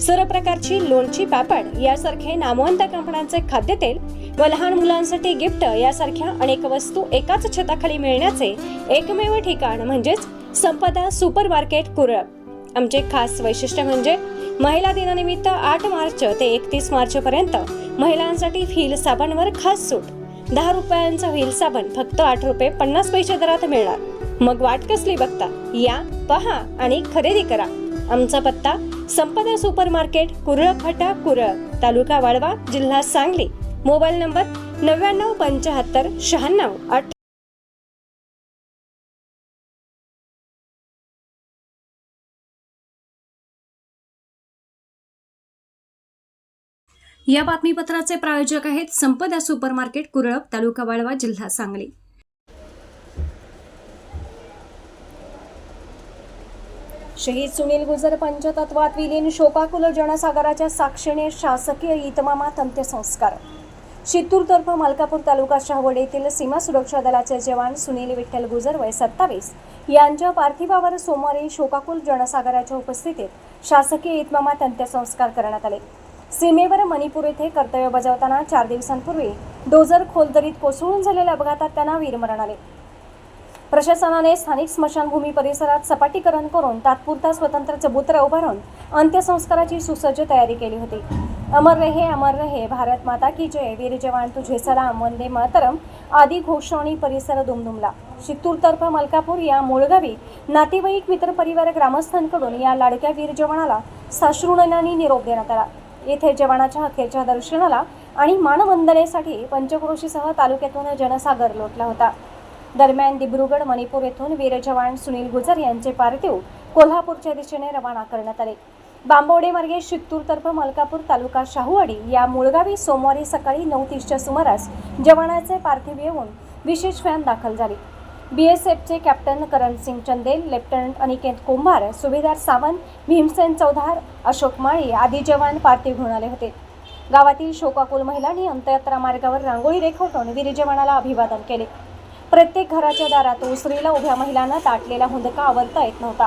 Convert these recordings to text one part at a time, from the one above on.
सर्व प्रकारची लोणची पापड यासारखे नामवंत कंपन्यांचे खाद्यतेल व लहान मुलांसाठी गिफ्ट यासारख्या अनेक वस्तू एकाच छताखाली मिळण्याचे एकमेव ठिकाण म्हणजेच संपदा सुपर मार्केट कुरळ. आमचे खास वैशिष्ट्य म्हणजे महिला दिनानिमित्त आठ मार्च ते एकतीस मार्च पर्यंत महिलांसाठी व्हील साबणवर खास सूट. दहा रुपयांचा व्हील साबण फक्त आठ रुपये पन्नास पैसे दरात मिळणार. मग वाट कसली बघता? या पहा आणि खरेदी करा. आमचा पत्ता संपदा सुपर मार्केट कुरळ फाटा कुरळ. तालुका वाळवा जिल्हा सांगली. मोबाईल नंबर नव्याण्णव पंच्याहत्तर शहाण्णव आठ या बातमीपत्राचे प्रायोजक आहेत संपदा सुपर मार्केट कुरळप तालुका वाळवा जिल्हा सांगली. शहीद सुनील गुजर पंचतत्वात विलीन शोकाकुल जनसागराच्या साक्षीने शासकीय इतमामात अंत्यसंस्कार. चित्तूरतर्फ मलकापूर तालुका शहावड येथील सीमा सुरक्षा दलाचे जवान सुनील विठ्ठल गुजर वय सत्तावीस यांच्या पार्थिवावर सोमवारी शोकाकुल जनसागराच्या उपस्थितीत शासकीय इतमामात अंत्यसंस्कार करण्यात आले. सीमेवर मणिपूर येथे कर्तव्य बजावताना चार दिवसांपूर्वी डोजर खोलदरीत कोसळून झालेल्या अपघातात त्यांना वीरमरण आले. प्रशासनाने स्थानिक स्मशानभूमी परिसरात सपाटीकरण करून तात्पुरता स्वतंत्र चबुतरा उभारून अंत्यसंस्काराची सुसज्ज तयारी केली होती. अमर रहे अमर रहे भारत माता की जय. वीर जवान तुझे सलाम. वंदे मातरम. आदी घोषणी परिसर दुमदुमला. शितूरतर्फ मलकापूर या मूळगावी नातेवाईक मित्रपरिवार ग्रामस्थांकडून या लाडक्या वीर जवानाला साश्रुनयनांनी निरोप देण्यात आला. येथे जवानाच्या अखेरच्या दर्शनाला आणि मानवंदनेसाठी पंचक्रोशीसह तालुक्यातून जनसागर लोटला होता. दरम्यान दिब्रुगड मणिपूर येथून वीर जवान सुनील गुजर यांचे पार्थिव कोल्हापूरच्या दिशेने रवाना करण्यात आले. बांबवडे मार्गे शित्तूरतर्फ मलकापूर तालुका शाहूवाडी या मूळगावी सोमवारी सकाळी नऊ तीसच्या सुमारास जवानाचे पार्थिव येऊन विशेष व्हॅन दाखल झाली. बीएसएफचे कॅप्टन करणसिंग चंदेल लेफ्टनंट अनिकेत कुंभार सुभेदार सावंत भीमसेन चौधार अशोक माळी आदी जवान पार्थिव घेऊन आले होते. गावातील शोकाकुल महिलांनी अंत्ययात्रा मार्गावर रांगोळी रेखावटून वीर जवानाला अभिवादन केले. प्रत्येक घराच्या दारात ओसरीला उभ्या महिलांना ताटलेला हुंदका आवरता येत नव्हता.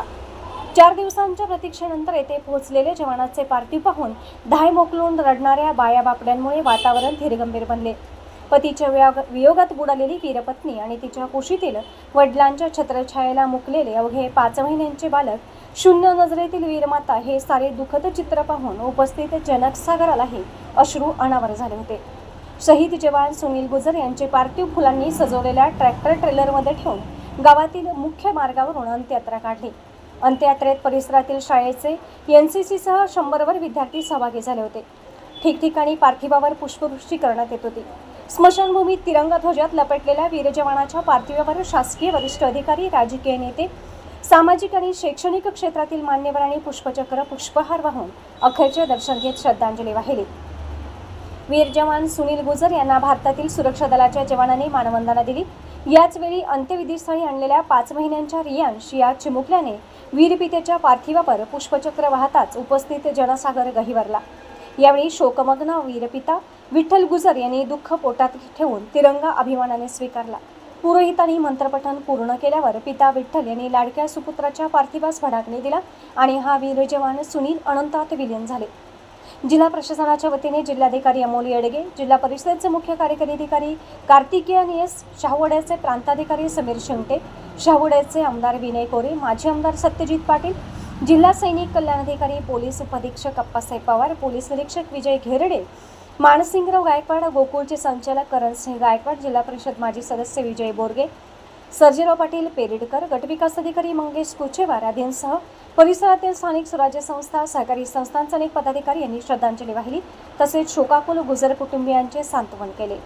चार दिवसांच्या प्रतीक्षेनंतर येथे पोहोचलेले जवानाचे पार्थिव पाहून धाय मोकलून रडणाऱ्या बाया बापड्यांमुळे वातावरण धीरगंभीर बनले. पतीच्या वियोगात बुडालेली वीरपत्नी आणि तिच्या कुशीतील वडिलांच्या छत्रछायेला मुकलेले अवघे पाच महिन्यांचे बालक शून्य नजरेतील वीरमाता हे सारे दुःखद चित्र पाहून उपस्थित जनकसागरालाही अश्रू अनावर झाले होते. शहीद जवान सुनील गुजर यांचे पार्थिव फुलांनी सजवलेल्या ट्रॅक्टर ट्रेलरमध्ये ठेवून गावातील मुख्य मार्गावरून अंत्ययात्रा काढली. अंत्ययात्रेत परिसरातील शाळेचे एन सी सीसह शंभरवर विद्यार्थी सहभागी झाले होते. ठिकठिकाणी पार्थिवावर पुष्पवृष्टी करण्यात येत होती. स्मशानभूमीत तिरंगा ध्वजात लपेटलेल्या वीरजवानाच्या पार्थिवावर शासकीय वरिष्ठ अधिकारी राजकीय नेते सामाजिक आणि शैक्षणिक क्षेत्रातील मान्यवरांनी पुष्पचक्र पुष्पहार वाहून अखेरचे दर्शन घेत श्रद्धांजली वाहिली. वीर जवान सुनील गुजर यांना भारतातील सुरक्षा दलाच्या जवानांनी मानवंदना दिली. याचवेळी अंत्यविधीस्थळी आणलेल्या पाच महिन्यांच्या रियांश या चिमुकल्याने वीरपितेच्या पार्थिवावर पुष्पचक्र वाहताच उपस्थित जनसागर गहिवरला. यावेळी शोकमग्न वीरपिता विठ्ठल गुजर यांनी दुःख पोटात ठेवून तिरंगा अभिमानाने स्वीकारला. पुरोहितांनी मंत्रपठण पूर्ण केल्यावर पिता विठ्ठल यांनी लाडक्या सुपुत्राच्या पार्थिवास भडाकणी दिला आणि हा वीर जवान सुनील अनंतात विलीन झाले. जिल्हा प्रशासनाच्या वतीने जिल्हाधिकारी अमोल येडगे जिल्हा परिषदेचे मुख्य कार्यकारी अधिकारी कार्तिकेयन एस शाहूवाड्याचे प्रांताधिकारी समीर शिंगटे शाहवड्याचे आमदार विनय कोरे माजी आमदार सत्यजित पाटील जिल्हा सैनिक कल्याण अधिकारी पोलीस उपअधीक्षक अप्पासाहेब पवार पोलीस निरीक्षक विजय घेरडे मानसिंगराव गायकवाड गोकुळचे संचालक करणसिंह गायकवाड जिल्हा परिषद माजी सदस्य विजय बोरगे सर्जेराव पाटील पेरेडकर गटविकास अधिकारी मंगेश कुचेवार आदींसह परिसरातील स्थानिक स्वराज्य संस्था सहकारी संस्थांचे अनेक पदाधिकारी यांनी श्रद्धांजली वाहिली. तसेच शोकाकुल गुजर कुटुंबियांचे सांत्वन केले.